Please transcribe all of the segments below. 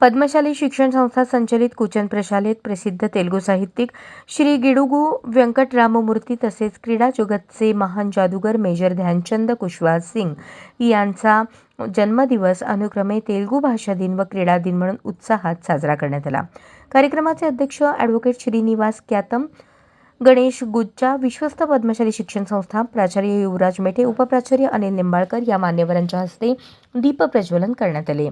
पद्मशाली शिक्षण संस्था संचलित कुचन प्रशालेत प्रसिद्ध तेलुगू साहित्यिक श्री गिडुगू व्यंकटराममूर्ती तसेच क्रीडा जगतचे महान जादूगर मेजर ध्यानचंद कुशवाहा सिंग यांचा जन्मदिवस अनुक्रमे तेलुगू भाषा दिन व क्रीडा दिन म्हणून उत्साहात साजरा करण्यात आला. कार्यक्रमाचे अध्यक्ष ॲडव्होकेट श्रीनिवास क्यातम गणेश गुज्जा विश्वस्त पद्मशाली शिक्षण संस्था प्राचार्य युवराज मेटे उपप्राचार्य अनिल निंबाळकर या मान्यवरांच्या हस्ते दीपप्रज्वलन करण्यात आले.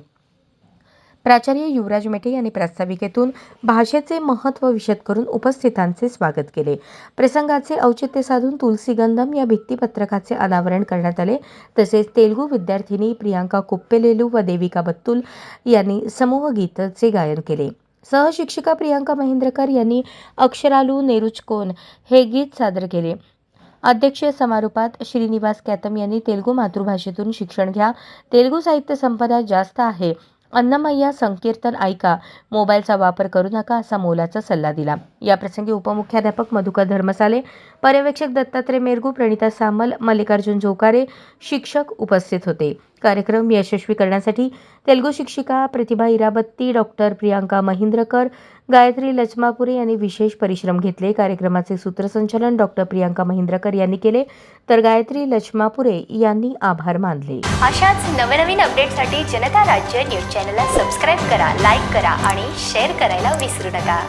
प्राचार्य युवराज मेटे यांनी प्रास्ताविकेतून भाषेचे महत्त्व विशद करून उपस्थितांचे स्वागत केले. प्रसंगाचे औचित्य साधून तुलसीगंधम या भित्तीपत्रकाचे अनावरण करण्यात आले. तसेच तेलुगू विद्यार्थिनी प्रियांका कुप्पेलेलू व देविका बत्तुल यांनी समूह गीताचे गायन केले. सहशिक्षिका प्रियांका महेंद्रकर यांनी अक्षरालू नेरुचकोन हे गीत सादर केले. अध्यक्षीय समारोपात श्रीनिवास कॅतम यांनी तेलुगू मातृभाषेतून शिक्षण घ्या. तेलुगू साहित्य संपदा जास्त आहे. अन्नमय्या संकीर्तन ऐका मोबाईलचा वापर करू नका असा मोलाचा सल्ला दिला. याप्रसंगी उपमुख्याध्यापक मधुकर धर्मसाले पर्यवेक्षक दत्तात्रय मेरगू प्रणिता सामल मल्लिकार्जुन जोकारे शिक्षक उपस्थित होते. कार्यक्रम यशस्वी करण्यासाठी तेलगू शिक्षिका प्रतिभा इराबत्ती डॉक्टर प्रियांका महिंद्रकर गायत्री लचमापुरे यांनी विशेष परिश्रम घेतले. कार्यक्रमाचे सूत्रसंचालन डॉक्टर प्रियांका महिंद्रकर यांनी केले. तर गायत्री लचमापुरे यांनी आभार मानले. अशाच नवनवीन अपडेटसाठी जनता राज्य न्यूज चॅनलला सबस्क्राईब करा लाईक करा आणि शेअर करायला विसरू नका.